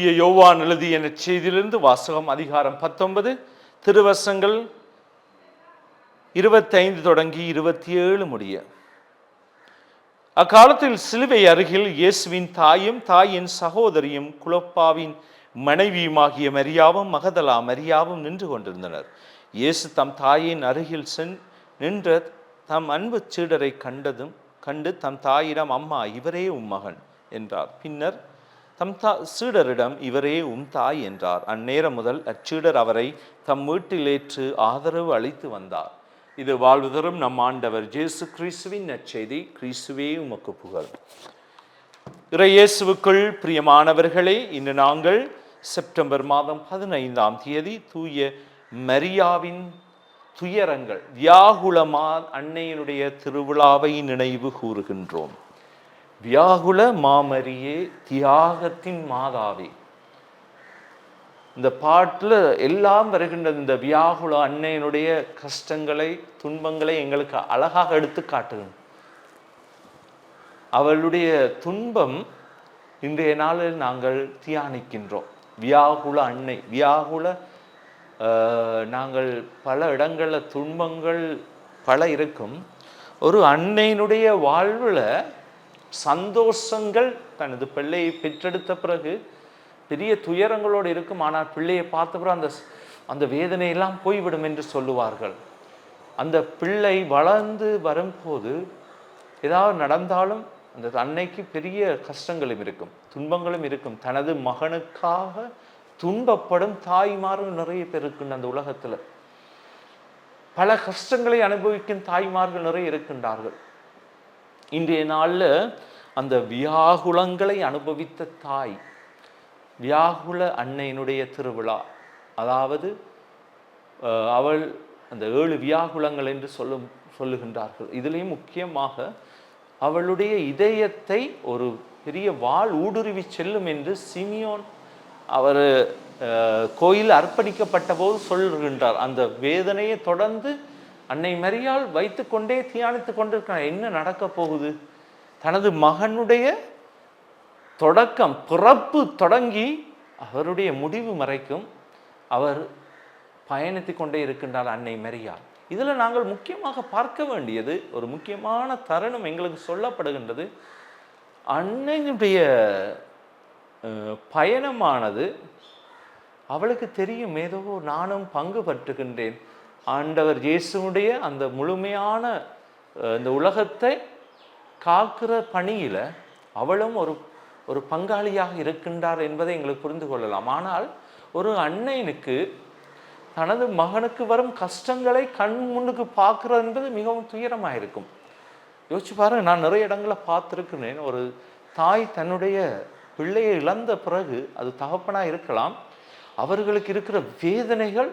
தூய யோவான் எழுதிய செய்தியிலிருந்து வாசகம் அதிகாரம் பத்தொன்பது திருவசங்கள் இருபத்தைந்து தொடங்கி இருபத்தி ஏழு முடிய. அக்காலத்தில் சிலுவை அருகில் இயேசுவின் தாயும் தாயின் சகோதரியும் குலப்பாவின் மனைவியுமாகிய மரியாவும் மகதலா மரியாவும் நின்று கொண்டிருந்தனர். இயேசு தம் தாயின் அருகில் சென் நின்ற தம் அன்பு சீடரை கண்டதும் கண்டு தம் தாயிடம் அம்மா இவரே உம் மகன் என்றார். பின்னர் தம் தா சீடரிடம் இவரே உம் தாய் என்றார். அந்நேரம் முதல் அச்சீடர் அவரை தம் வீட்டிலேற்று ஆதரவு அளித்து வந்தார். இது வாழ்வுதரும் நம் ஆண்டவர் ஜேசு கிறிஸ்துவின் நற்செய்தி. கிறிஸ்துவே உமக்கு புகழ். இறையேசுவுக்குள் பிரியமானவர்களே இன்று நாங்கள் செப்டம்பர் மாதம் பதினைந்தாம் தேதி தூய மரியாவின் துயரங்கள் வியாகுலமா அன்னையினுடைய திருவிழாவை நினைவு கூறுகின்றோம். வியாகுல மாமரியே தியாகத்தின் மாதாவே. இந்த பாட்டில் எல்லாம் வருகின்றது இந்த வியாகுல அன்னையினுடைய கஷ்டங்களை துன்பங்களை எங்களுக்கு அழகாக எடுத்து காட்டுது அவளுடைய துன்பம் இன்றைய நாளில் நாங்கள் தியானிக்கின்றோம். வியாகுல அன்னை வியாகுல நாங்கள் பல இடங்களில் துன்பங்கள் பல இருக்கும். ஒரு அன்னையினுடைய வாழ்வில் சந்தோஷங்கள் தனது பிள்ளையை பெற்றெடுத்த பிறகு பெரிய துயரங்களோடு இருக்கும். ஆனால் பிள்ளையை பார்த்த பிறகு அந்த அந்த வேதனையெல்லாம் போய்விடும் என்று சொல்லுவார்கள். அந்த பிள்ளை வளர்ந்து வரும்போது ஏதாவது நடந்தாலும் அந்த அன்னைக்கு பெரிய கஷ்டங்களும் இருக்கும் துன்பங்களும் இருக்கும். தனது மகனுக்காக துன்பப்படும் தாய்மார்கள் நிறைய பேர் இருக்குங்க அந்த உலகத்தில். பல கஷ்டங்களை அனுபவிக்கும் தாய்மார்கள் நிறைய இருக்கின்றார்கள். இன்றைய நாளில் அந்த வியாகுலங்களை அனுபவித்த தாய் வியாகுல அன்னையினுடைய திருவிழா. அதாவது அவள் அந்த ஏழு வியாகுலங்கள் என்று சொல்லும் சொல்லுகின்றார்கள். இதுலேயும் முக்கியமாக அவளுடைய இதயத்தை ஒரு பெரிய வாள் ஊடுருவி செல்லும் என்று சிமியோன் அவர் கோயில் அர்ப்பணிக்கப்பட்ட போது சொல்லுகின்றார். அந்த வேதனையை தொடர்ந்து அன்னை மரியாள் வைத்துக்கொண்டே தியானித்து கொண்டிருக்கிறார் என்ன நடக்க போகுது? தனது மகனுடைய தொடக்கம் பிறப்பு தொடங்கி அவருடைய முடிவு மறைக்கும் அவர் பயணித்து கொண்டே இருக்கின்றார் அன்னை மரியாள். இதில் நாங்கள் முக்கியமாக பார்க்க வேண்டியது ஒரு முக்கியமான தருணம் எங்களுக்கு சொல்லப்படுகின்றது. அன்னையினுடைய பயணமானது அவளுக்கு தெரியும் ஏதோ நானும் பங்கு பற்றுகின்றேன். ஆண்டவர் இயேசுடைய அந்த முழுமையான இந்த உலகத்தை காக்கிற பணியில் அவளும் ஒரு ஒரு பங்காளியாக இருக்கின்றார் என்பதை எங்களுக்கு புரிந்து கொள்ளலாம். ஆனால் ஒரு அன்னைனுக்கு தனது மகனுக்கு வரும் கஷ்டங்களை கண் முன்னுக்கு பார்க்குறது என்பது மிகவும் துயரமாக இருக்கும் யோசிச்சு பாருங்கள் நான் நிறைய இடங்களை பார்த்துருக்கிறேன். ஒரு தாய் தன்னுடைய பிள்ளையை இழந்த பிறகு அது தகப்பனாக இருக்கலாம் அவர்களுக்கு இருக்கிற வேதனைகள்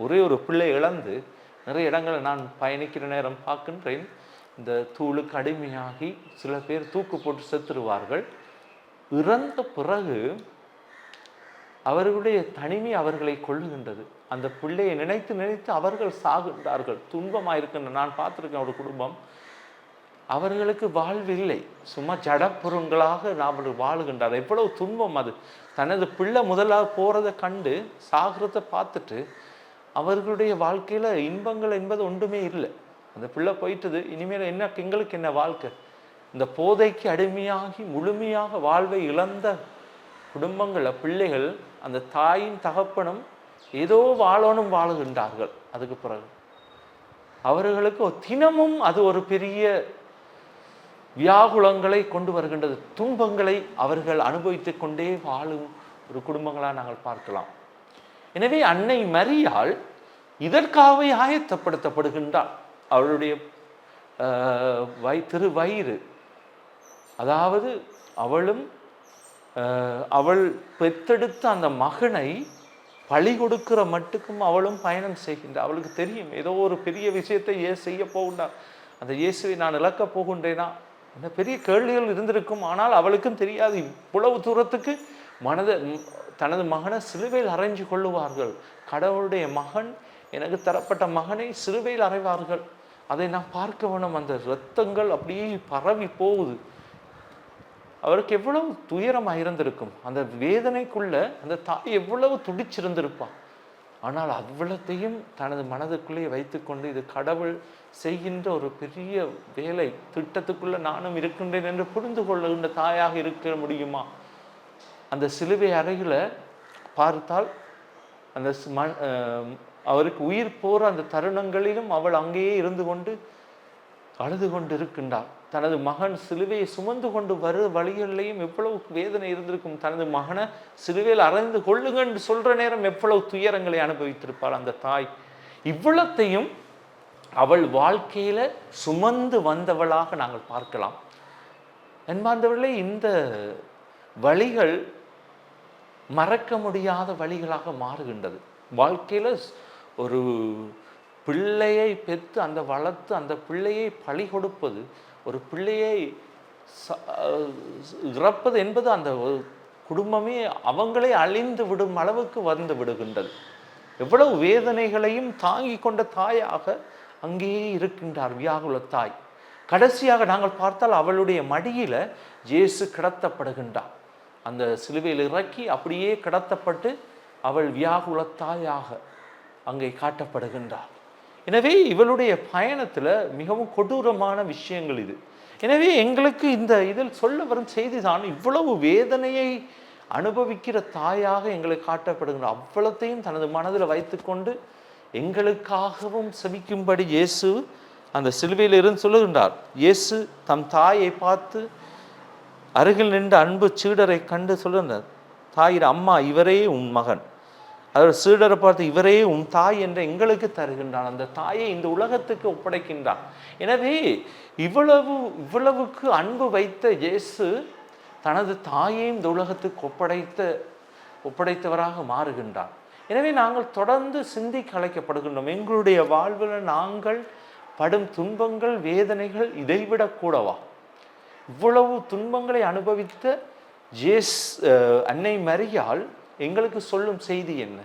ஒரே ஒரு பிள்ளை இழந்து நிறைய இடங்களை நான் பயணிக்கிற நேரம் பார்க்கின்றேன். இந்த தூளுக்கு அடிமையாகி சில பேர் தூக்கு போட்டு செத்துருவார்கள். இறந்த பிறகு அவர்களுடைய தனிமை அவர்களை கொள்ளுகின்றது அந்த பிள்ளையை நினைத்து நினைத்து அவர்கள் சாகின்றார்கள். துன்பமாயிருக்கின்ற நான் பார்த்துருக்கேன் ஒரு குடும்பம். அவர்களுக்கு வாழ்வு இல்லை. சும்மா ஜடப்புறங்களாக நாம் வாழுகின்றார். எவ்வளவு துன்பம் அது. தனது பிள்ளை முதலாக போகிறத கண்டு சாகிறத பார்த்துட்டு அவர்களுடைய வாழ்க்கையில் இன்பங்கள் என்பது ஒன்றுமே இல்லை. அந்த பிள்ளை போயிட்டது இனிமேல் என்ன எங்களுக்கு என்ன வாழ்க்கை? இந்த போதைக்கு அடிமையாகி முழுமையாக வாழ்வை இழந்த குடும்பங்களில் பிள்ளைகள் அந்த தாயின் தகப்பனும் ஏதோ வாழணும் வாழுகின்றார்கள். அதுக்கு பிறகு அவர்களுக்கு தினமும் அது ஒரு பெரிய வியாகுலங்களை கொண்டு வருகின்றது. துன்பங்களை அவர்கள் அனுபவித்துக் கொண்டே வாழும் ஒரு குடும்பங்களாக நாங்கள் பார்க்கலாம். எனவே அன்னை மரியாள் இதற்காகவே ஆயத்தப்படுத்தப்படுகின்றாள். அவளுடைய வை திரு வயிறு அதாவது அவளும் அவள் பெத்தெடுத்த அந்த மகனை பழி கொடுக்கிற மட்டுக்கும் அவளும் பயணம் செய்கின்றாள். அவளுக்கு தெரியும் ஏதோ ஒரு பெரிய விஷயத்தை ஏ செய்ய போகின்றார். அந்த இயேசுவை நான் இழக்கப் போகின்றேனா? என்ன பெரிய கேள்விகள் இருந்திருக்கும். ஆனால் அவளுக்கும் தெரியாது. இவ்வளவு தூரத்துக்கு மனதை தனது மகனை சிலுவையில் அறைஞ்சு கொள்ளுவார்கள். கடவுளுடைய மகன் எனக்கு தரப்பட்ட மகனை சிலுவையில் அறைவார்கள். அதை நான் பார்க்க வேணும் அந்த இரத்தங்கள் அப்படியே பரவி போகுது. அவருக்கு எவ்வளவு துயரமாக இருந்திருக்கும். அந்த வேதனைக்குள்ள அந்த தாய் எவ்வளவு துடிச்சிருந்திருப்பான் ஆனால் அவ்வளத்தையும் தனது மனதுக்குள்ளே வைத்துக்கொண்டு இது கடவுள் செய்கின்ற ஒரு பெரிய வேலை. திட்டத்துக்குள்ள நானும் இருக்கின்றேன் என்று புரிந்து கொள்ளுகின்ற தாயாக இருக்க முடியுமா? அந்த சிலுவை அறையில் பார்த்தால் அந்த மண் அவருக்கு உயிர் போகிற அந்த தருணங்களிலும் அவள் அங்கேயே இருந்து கொண்டு அழுது கொண்டு இருக்கின்றாள் தனது மகன் சிலுவையை சுமந்து கொண்டு வரு வழிகளிலையும் எவ்வளவு வேதனை இருந்திருக்கும். தனது மகனை சிலுவையில் அறைந்து கொள்ளுங்கன்னு சொல்கிற நேரம் எவ்வளவு துயரங்களை அனுபவித்திருப்பாள் அந்த தாய். இவ்வளத்தையும் அவள் வாழ்க்கையில் சுமந்து வந்தவளாக நாங்கள் பார்க்கலாம். என்பாந்தவர்களே இந்த வழிகள் மறக்க முடியாத வழிகளாக மாறுகின்றது. வாழ்க்கையில் ஒரு பிள்ளையை பெற்று அந்த வளர்த்து அந்த பிள்ளையை பழி கொடுப்பது ஒரு பிள்ளையை இறப்பது என்பது அந்த குடும்பமே அவங்களே அழிந்து விடும் அளவுக்கு வந்து விடுகின்றது. எவ்வளவு வேதனைகளையும் தாங்கி கொண்ட தாயாக அங்கேயே இருக்கின்றார் வியாகுல தாய். கடைசியாக நாங்கள் பார்த்தால் அவளுடைய மடியில் இயேசு கிடத்தப்படுகின்றார். அந்த சிலுவையில் இறக்கி அப்படியே கடத்தப்பட்டு அவள் வியாகுலத்தாயாக அங்கே காட்டப்படுகின்றார் எனவே இவளுடைய பயணத்தில் மிகவும் கொடூரமான விஷயங்கள் இது. எனவே எங்களுக்கு இந்த இதில் சொல்ல வரும் செய்திதான் இவ்வளவு வேதனையை அனுபவிக்கிற தாயாக எங்களுக்கு காட்டப்படுகின்ற அவ்வளத்தையும் தனது மனதில் வைத்துக்கொண்டு எங்களுக்காகவும் செவிக்கும்படி இயேசு அந்த சிலுவையில் இருந்து சொல்லுகின்றார். இயேசு தம் தாயை பார்த்து அருகில் நின்ற அன்பு சீடரை கண்டு சொல்லுகிறார் தாயிர அம்மா இவரே உன் மகன். அவர் சீடரை பார்த்து இவரே உன் தாய் என்று எங்களுக்கு தருகின்றான். அந்த தாயை இந்த உலகத்துக்கு ஒப்படைக்கின்றான். எனவே இவ்வளவு இவ்வளவுக்கு அன்பு வைத்த இயேசு தனது தாயையும் இந்த உலகத்துக்கு ஒப்படைத்த ஒப்படைத்தவராக மாறுகின்றான் எனவே நாங்கள் தொடர்ந்து சிந்திக்க அழைக்கப்படுகின்றோம். எங்களுடைய வாழ்வில் நாங்கள் படும் துன்பங்கள் வேதனைகள் இதைவிட கூடவா? இவ்வளவு துன்பங்களை அனுபவித்த ஜேஸ் அன்னை மரியால் எங்களுக்கு சொல்லும் செய்தி என்ன?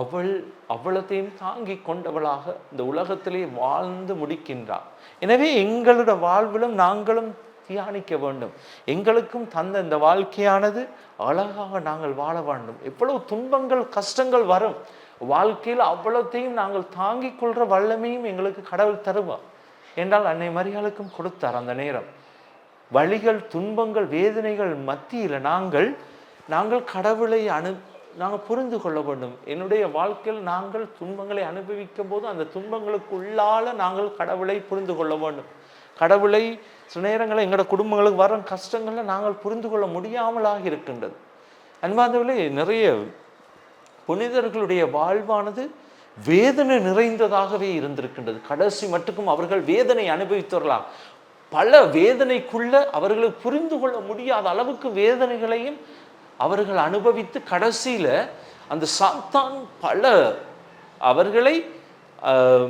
அவள் அவ்வளத்தையும் தாங்கி கொண்டவளாக இந்த உலகத்திலே வாழ்ந்து முடிக்கின்றாள். எனவே எங்களோட வாழ்விலும் நாங்களும் தியானிக்க வேண்டும். எங்களுக்கும் தந்த இந்த வாழ்க்கையானது அழகாக நாங்கள் வாழ வேண்டும். எவ்வளவு துன்பங்கள் கஷ்டங்கள் வரும். வாழ்க்கையில் அவ்வளோத்தையும் நாங்கள் தாங்கிக் கொள்கிற வல்லமையும் எங்களுக்கு கடவுள் தருவார். என்றால் அன்னை மரியாளுக்கும் கொடுத்தார் அந்த நேரம். வழிகள் துன்பங்கள் வேதனைகள் மத்தியில் நாங்கள் நாங்கள் கடவுளை அனு நாங்கள் புரிந்து கொள்ள வேண்டும். என்னுடைய வாழ்க்கையில் நாங்கள் துன்பங்களை அனுபவிக்கும் போது அந்த துன்பங்களுக்கு உள்ளால நாங்கள் கடவுளை புரிந்து கொள்ள வேண்டும். கடவுளை சில நேரங்களில் எங்களோட குடும்பங்களுக்கு வரும் கஷ்டங்களை நாங்கள் புரிந்து கொள்ள முடியாமலாக இருக்கின்றது. அன்பார்ந்தவர்களே நிறைய புனிதர்களுடைய வாழ்வானது வேதனை நிறைந்ததாகவே இருந்திருக்கின்றது. கடைசி மட்டுக்கும் அவர்கள் வேதனை அனுபவித்தவர்களாக பல வேதனைக்குள்ள அவர்களுக்கு புரிந்து கொள்ள முடியாத அளவுக்கு வேதனைகளையும் அவர்கள் அனுபவித்து கடைசியில் அந்த சாத்தான் பல அவர்களை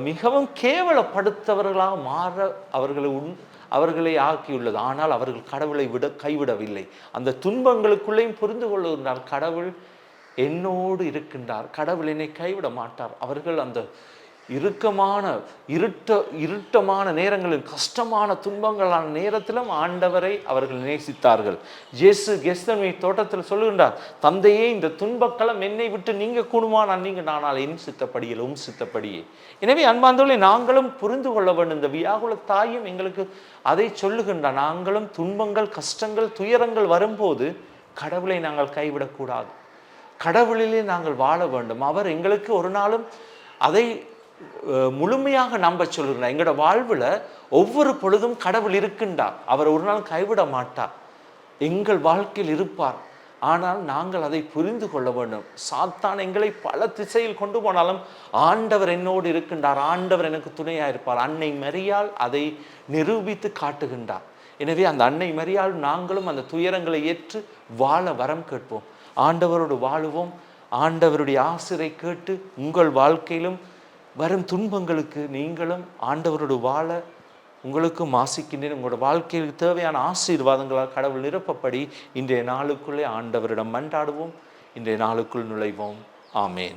மிகவும் கேவலப்படுத்தவர்களாக மாற அவர்களை உண் அவர்களை ஆக்கியுள்ளது. ஆனால் அவர்கள் கடவுளை விட கைவிடவில்லை. அந்த துன்பங்களுக்குள்ளேயும் புரிந்து கொள்ளுகின்றார். கடவுள் என்னோடு இருக்கின்றார். கடவுள் என்னை கைவிட மாட்டார். அவர்கள் அந்த இறுக்கமான இருட்ட இருட்டமான நேரங்களில் கஷ்டமான துன்பங்களான நேரத்திலும் ஆண்டவரை அவர்கள் நேசித்தார்கள். ஜேசு கெஸ்தன்மை தோட்டத்தில் சொல்லுகின்றார் தந்தையே இந்த துன்பக்களம் என்னை விட்டு நீங்க கூடுமா நான் நீங்க நானால் என் சித்தப்படியில் உம் சித்தப்படியே. எனவே அன்பாந்தோலை நாங்களும் புரிந்து கொள்ள வேண்டும். இந்த வியாகுல தாயும் எங்களுக்கு அதை சொல்லுகின்றார் நாங்களும் துன்பங்கள் கஷ்டங்கள் துயரங்கள் வரும்போது கடவுளை நாங்கள் கைவிடக்கூடாது. கடவுளிலே நாங்கள் வாழ வேண்டும். அவர் எங்களுக்கு ஒரு நாளும் அதை முழுமையாக நம்ப சொல்கிறார் எங்களோட வாழ்வில் ஒவ்வொரு பொழுதும் கடவுள் இருக்கின்றார். அவர் ஒரு நாள் கைவிட மாட்டார். எங்கள் வாழ்க்கையில் இருப்பார். ஆனால் நாங்கள் அதை புரிந்து கொள்ள வேண்டும். சாத்தான் எங்களை பல திசையில் கொண்டு போனாலும் ஆண்டவர் என்னோடு இருக்கின்றார். ஆண்டவர் எனக்கு துணையாக இருப்பார். அன்னை மரியால் அதை நிரூபித்து காட்டுகின்றார். எனவே அந்த அன்னை மரியால் நாங்களும் அந்த துயரங்களை ஏற்று வாழ வரம் கேட்போம். ஆண்டவரோடு வாழுவோம். ஆண்டவருடைய ஆசிரை கேட்டு உங்கள் வாழ்க்கையிலும் வரும் துன்பங்களுக்கு நீங்களும் ஆண்டவரோடு வாழ உங்களுக்கும் ஆசிக்கின்றேன். உங்களோட வாழ்க்கையில் தேவையான ஆசீர்வாதங்களால் கடவுள் நிரப்பப்படி இன்றைய நாளுக்குள்ளே ஆண்டவரிடம் மன்றாடுவோம். இன்றைய நாளுக்குள் நுழைவோம். ஆமேன்.